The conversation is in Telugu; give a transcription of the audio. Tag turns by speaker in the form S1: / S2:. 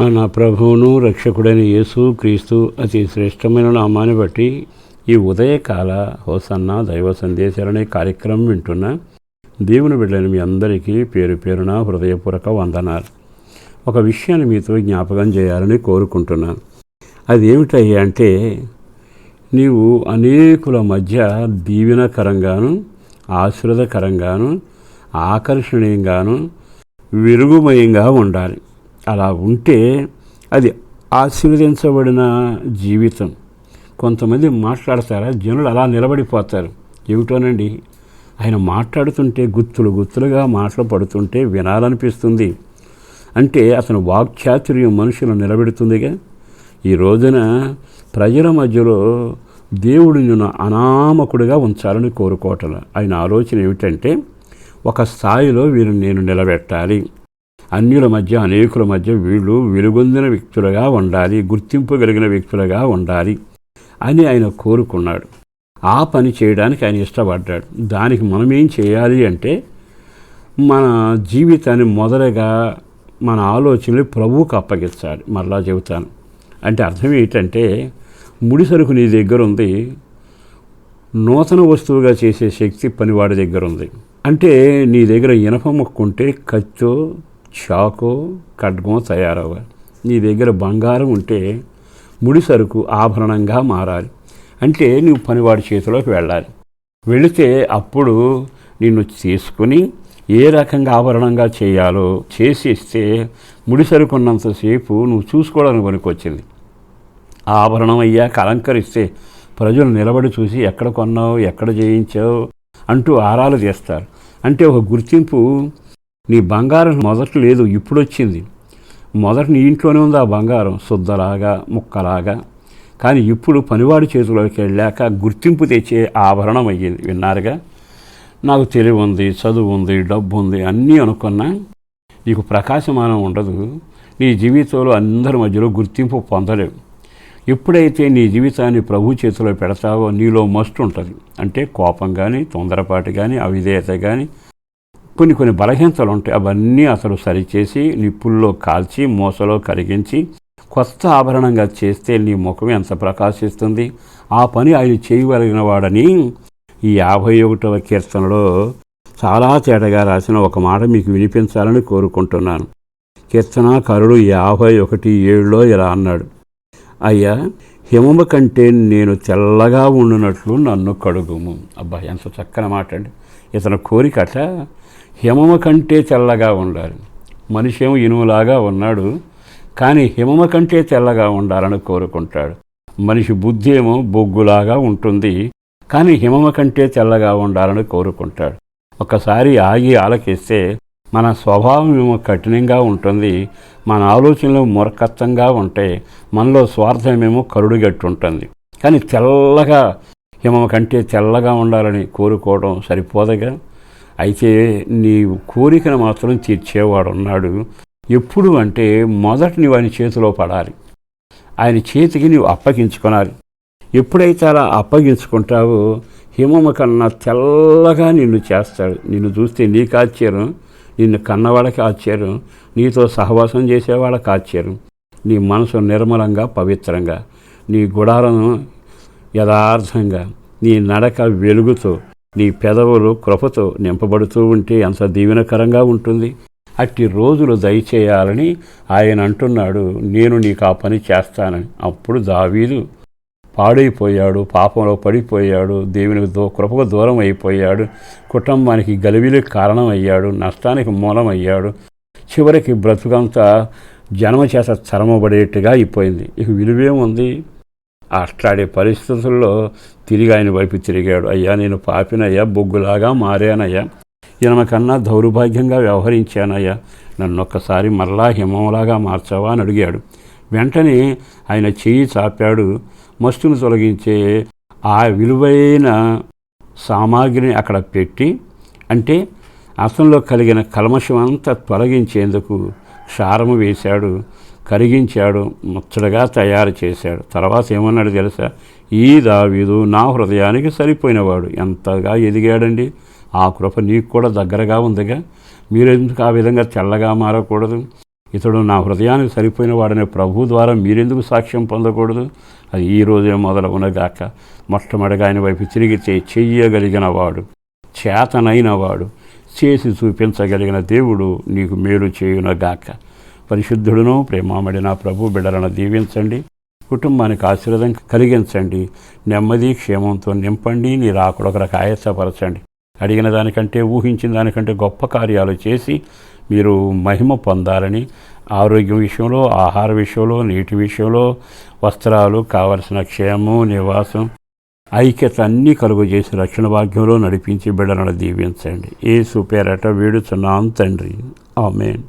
S1: మన ప్రభువును రక్షకుడైన యేసు క్రీస్తు అతి శ్రేష్టమైన నామాన్ని బట్టి ఈ ఉదయకాల హోసన్న దైవ సందేశాలనే కార్యక్రమం వింటున్న దేవుని బిడ్డని మీ అందరికీ పేరు పేరున హృదయపూర్వక వందనాలు. ఒక విషయాన్ని మీతో జ్ఞాపకం చేయాలని కోరుకుంటున్నాను అది ఏమిటయ్యా అంటే నీవు అనేకుల మధ్య దీవెనకరంగాను ఆశ్రదకరంగాను ఆకర్షణీయంగాను విరుగుమయంగా ఉండాలి. అలా ఉంటే అది ఆశీర్వదించబడిన జీవితం. కొంతమంది మాట్లాడతారా? జనులు అలా నిలబడిపోతారు. ఏమిటోనండి? ఆయన మాట్లాడుతుంటే గుత్తులు గుత్తులుగా మాటలు పడుతుంటే వినాలనిపిస్తుంది. అంటే అతను వాక్చాతుర్యం మనుషులు నిలబెడుతుందిగా. ఈ రోజున ప్రజల మధ్యలో దేవుడు నిన్ను అనామకుడిగా ఉంచాలని కోరుకోవటం. ఆయన ఆలోచన ఏమిటంటే ఒక స్థాయిలో వీరిని నేను నిలబెట్టాలి. అన్యుల మధ్య అనేకుల మధ్య వీళ్ళు వెలుగొందిన వ్యక్తులుగా ఉండాలి గుర్తింపు కలిగిన వ్యక్తులుగా ఉండాలి అని ఆయన కోరుకున్నాడు. ఆ పని చేయడానికి ఆయన ఇష్టపడ్డాడు. దానికి మనం ఏం చేయాలి అంటే మన జీవితాన్ని మొదటగా మన ఆలోచనలు ప్రభువుకు అప్పగించాలి. మరలా చెబుతాను. అంటే అర్థం ఏంటంటే ముడి సరుకు నీ దగ్గర ఉంది నూతన వస్తువుగా చేసే శక్తి పనివాడి దగ్గర ఉంది. అంటే నీ దగ్గర ఇనప మొక్కుంటే ఖర్చు కత్తో చాకు ఖడ్గం తయారవ్వాలి నీ దగ్గర బంగారం ఉంటే ముడి సరుకు ఆభరణంగా మారాలి. అంటే నువ్వు పనివాడి చేతిలోకి వెళ్ళాలి. వెళితే అప్పుడు నిన్ను తీసుకుని ఏ రకంగా ఆభరణంగా చేయాలో చేసేస్తే ముడి సరుకున్నంతసేపు నువ్వు చూసుకోవడానికి పనికొచ్చింది. ఆ ఆభరణం అయ్యాక అలంకరిస్తే ప్రజలు నిలబడి చూసి ఎక్కడ కొన్నావు ఎక్కడ చేయించావు అంటూ ఆరాలు తీస్తారు. అంటే ఒక గుర్తింపు నీ బంగారం మొదట లేదు ఇప్పుడు వచ్చింది మొదట నీ ఇంట్లోనే ఉంది ఆ బంగారం శుద్ధలాగా ముక్కలాగా. కానీ ఇప్పుడు పనివాడి చేతిలోకి వెళ్ళాక గుర్తింపు తెచ్చే ఆభరణం అయ్యింది. విన్నారుగా? నాకు తెలివి ఉంది చదువు ఉంది డబ్బు ఉంది అన్నీ అనుకున్నా నీకు ప్రకాశమానం ఉండదు. నీ జీవితంలో అందరి మధ్యలో గుర్తింపు పొందలేవు. ఎప్పుడైతే నీ జీవితాన్ని ప్రభు చేతిలో పెడతావో నీలో మస్ట్ ఉంటుంది. అంటే కోపం కానీ తొందరపాటు కానీ అవిధేయత కానీ కొన్ని కొన్ని బలహీనతలు ఉంటాయి అవన్నీ అసలు సరిచేసి నిప్పుల్లో కాల్చి మూసలో కరిగించి కొత్త ఆభరణంగా చేస్తే నీ ముఖం ఎంత ప్రకాశిస్తుంది? ఆ పని ఆయన చేయగలిగిన వాడని ఈ యాభై ఒకటవ కీర్తనలో చాలా తేటగా రాసిన ఒక మాట మీకు వినిపించాలని కోరుకుంటున్నాను. కీర్తనాకారుడు యాభై ఒకటి ఏడులో ఇలా అన్నాడు. అయ్యా హిమము కంటే నేను తెల్లగా ఉండునట్లు నన్ను కడుగుము. అబ్బా ఎంత చక్కని మాట అండి ఇతని కోరికట హిమము కంటే తెల్లగా ఉండాలి. మనిషి ఏమో ఇనుములాగా ఉన్నాడు కానీ హిమము కంటే తెల్లగా ఉండాలని కోరుకుంటాడు. మనిషి బుద్ధి ఏమో బొగ్గులాగా ఉంటుంది కానీ హిమమ కంటే తెల్లగా ఉండాలని కోరుకుంటాడు. ఒకసారి ఆగి ఆలకిస్తే మన స్వభావం ఏమో కఠినంగా ఉంటుంది మన ఆలోచనలు మురకత్వంగా ఉంటే మనలో స్వార్థమేమో కరుడుగట్టు ఉంటుంది. కానీ తెల్లగా హిమము కంటే తెల్లగా ఉండాలని కోరుకోవడం సరిపోదగా? అయితే నీ కోరికను మాత్రం తీర్చేవాడు ఉన్నాడు ఎప్పుడు అంటే మొదట నీవు ఆయన చేతిలో పడాలి. ఆయన చేతికి నీవు అప్పగించుకోనాలి. ఎప్పుడైతే అలా అప్పగించుకుంటావో హిమము కన్నా తెల్లగా నిన్ను చేస్తాడు. నిన్ను చూస్తే నీకు ఆశ్చర్యం నిన్ను కన్నవాళ్ళకి ఆశ్చర్యం నీతో సహవాసం చేసేవాళ్ళకి ఆశ్చర్యం నీ మనసు నిర్మలంగా పవిత్రంగా నీ గుడారను యథార్థంగా నీ నడక వెలుగుతో నీ పెదవులు కృపతో నింపబడుతూ ఉంటే ఎంత దీవెనకరంగా ఉంటుంది. అట్టి రోజులు దయచేయాలని ఆయన అంటున్నాడు. నేను నీకు ఆ పని చేస్తానని. అప్పుడు దావీదు పాడైపోయాడు పాపంలో పడిపోయాడు దేవునికి దో కృపకు దూరం అయిపోయాడు కుటుంబానికి గలివిలకు కారణం అయ్యాడు నష్టానికి మూలం అయ్యాడు చివరికి బ్రతుకంతా జన్మ చేత చరమబడేట్టుగా అయిపోయింది. ఇక విలువేముంది? అట్లాడే పరిస్థితుల్లో తిరిగి ఆయన వైపు తిరిగాడు. అయ్యా నేను పాపినయ్యా బొగ్గులాగా మారానయ్యా. ఈయన కన్నా దౌర్భాగ్యంగా వ్యవహరించానయ్యా. నన్ను ఒక్కసారి మరలా హిమంలాగా మార్చావా అని అడిగాడు. వెంటనే ఆయన చెయ్యి చాపాడు. మస్తును తొలగించే ఆ విలువైన సామాగ్రిని అక్కడ పెట్టి అంటే అతనిలో కలిగిన కల్మషం అంతా తొలగించేందుకు క్షారము వేశాడు. కరిగించాడు ముచ్చటగా తయారు చేశాడు. తర్వాత ఏమన్నాడు తెలుసా? ఈ దావీదు నా హృదయానికి సరిపోయినవాడు. ఎంతగా ఎదిగాడండి? ఆ కృప నీకు కూడా దగ్గరగా ఉందిగా. మీరెందుకు ఆ విధంగా తెల్లగా మారకూడదు? ఇతడు నా హృదయానికి సరిపోయిన వాడనే ప్రభు ద్వారా మీరెందుకు సాక్ష్యం పొందకూడదు? అది ఈ రోజే మొదలవునగాక మొట్టమొదటిగా ఆయన వైపు తిరిగి చెయ్యగలిగిన వాడు చేతనైన వాడు చేసి చూపించగలిగిన దేవుడు నీకు మేలు చేయునగాక. పరిశుద్ధుడును ప్రేమామడిన ప్రభు బిడలను దీవించండి. కుటుంబానికి ఆశీర్వదం కలిగించండి. నెమ్మది క్షేమంతో నింపండి. నీ రాకుడొకరకు ఆయాసపరచండి అడిగిన దానికంటే ఊహించిన దానికంటే గొప్ప కార్యాలు చేసి మీరు మహిమ పొందాలని ఆరోగ్యం విషయంలో ఆహార విషయంలో నీటి విషయంలో వస్త్రాలు కావలసిన క్షేమం నివాసం ఐక్యత అన్నీ కలుగు చేసి రక్షణ భాగ్యంలో నడిపించి బిడలను దీవించండి. ఏ సుపేరట వేడుచున్నాం తండ్రి. ఆమెన్.